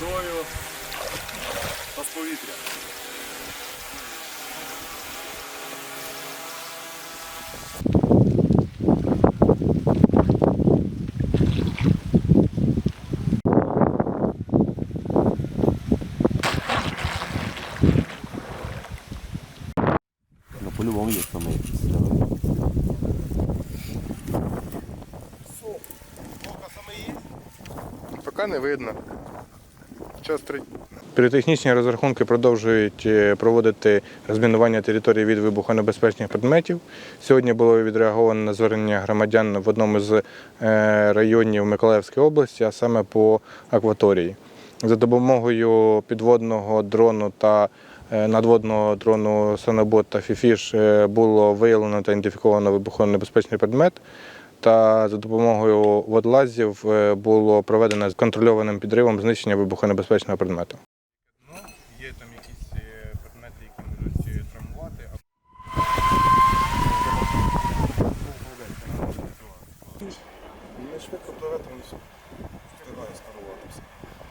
водою та з повітря. Не видно. Піротехнічні розрахунки продовжують е, проводити розмінування території від вибухонебезпечних предметів. Сьогодні було відреаговано на звернення громадян в одному з е, районів Миколаївської області, а саме по акваторії. За допомогою підводного дрону та е, надводного дрону Сонобот та Фіфіш було виявлено та ідентифіковано вибухонебезпечний предмет. Та за допомогою водолазів е, було проведено з контрольованим підривом знищення вибухонебезпечного предмету. Ну, є там якісь предмети, які можуть травмувати. Не швидко пливе, тому встигає скаруватися. Глибина 11 Е,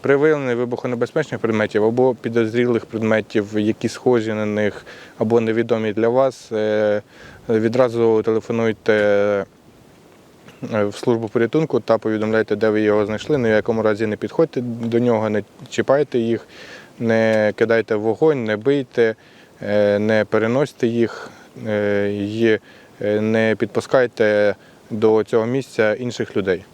При виявленні вибухонебезпечних предметів або підозрілих предметів, які схожі на них, або невідомі для вас, е, відразу телефонуйте е, в службу порятунку та повідомляйте, де ви його знайшли. Ні в якому разі не підходьте до нього, не чіпайте їх, не кидайте вогонь, не бийте, е, не переносьте їх е, і е, не підпускайте до цього місця інших людей.